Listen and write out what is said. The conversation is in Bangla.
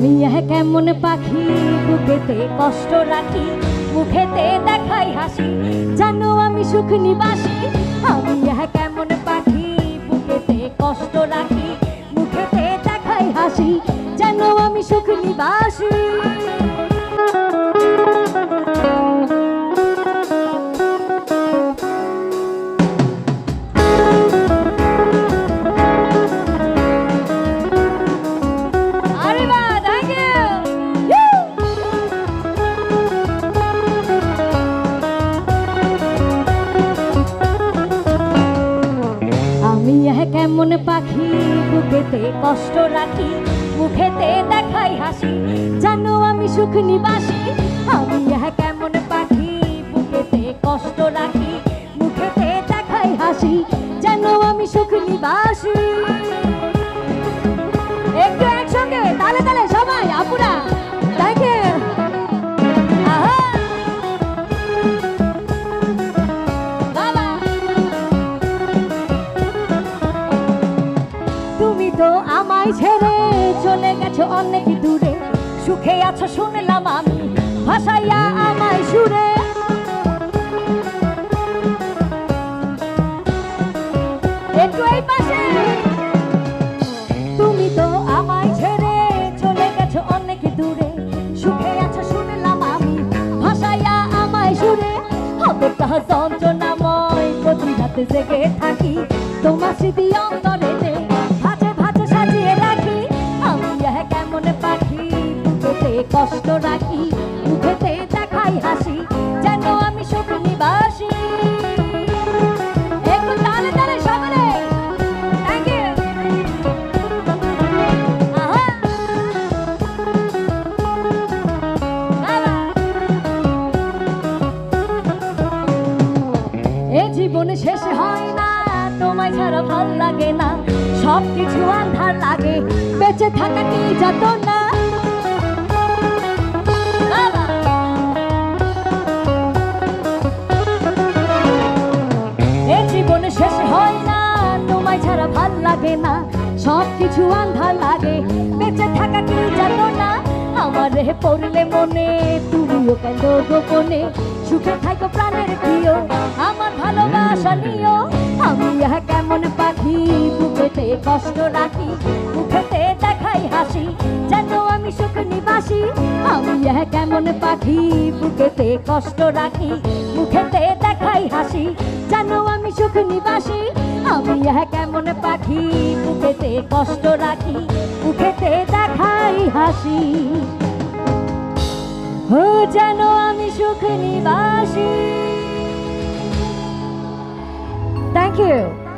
আমি কেমন পাখি, বুকেতে কষ্ট রাখি, মুখেতে দেখাই হাসি। জানো আমি সুখ নিবাসি, আমি কেমন পাখি, বুকেতে কষ্ট রাখি, মুখেতে দেখাই হাসি। জানো আমি সুখ নিবাসী। কেমন পাখি বুকেতে কষ্ট রাখি, মুখেতে দেখাই হাসি, জানো আমি সুখ নিবাসি। আমি কেমন পাখি বুকেতে কষ্ট রাখি, মুখেতে দেখাই হাসি, জানো আমি সুখ নিবাসী। তো আমায় ছেড়ে চলে গেছো অনেক দূরে। সুখে আছো শুনলাম আমি, ভাসাইয়া আমায় সুরে। তুমি তো আমায় ছেড়ে চলে গেছো সুখে আছো আমায় সুরে। যন্ত্রণাময় প্রতি রাতে জেগে থাকি। তোমার স্মৃতি অন্তরে কষ্ট রাখি, মুখেতে দেখাই হাসি, যেন আমি শেষ হয় না, তোমায় ছাড়া ভালো লাগে না। আন্ধার লাগে, বেঁচে থাকা কি যত না লাগে না সব কিছু আন্ধার লাগে, বেঁচে থাকা কি যত না? আমার রে পড়লে মনে, তুমিও কেন গোপনে? সুখে থাকো প্রাণের প্রিয়, আমার ভালোবাসা নিও। আমি ইহা কেমন পাখি, বুকেতে কষ্ট রাখি, মুখেতে দেখাই হাসি, যেন আমি সুখ নিবাসী। আমি ইহা কেমন পাখি, বুকেতে কষ্ট রাখি, মুখেতে দেখাই হাসি, যেন আমি সুখ নিবাসী। আমি ইহা কেমন পাখি? বুকেতে কষ্ট রাখি মুখেতে দেখাই হাসি। ও যেন আমি সুখ নিবাসী। Thank you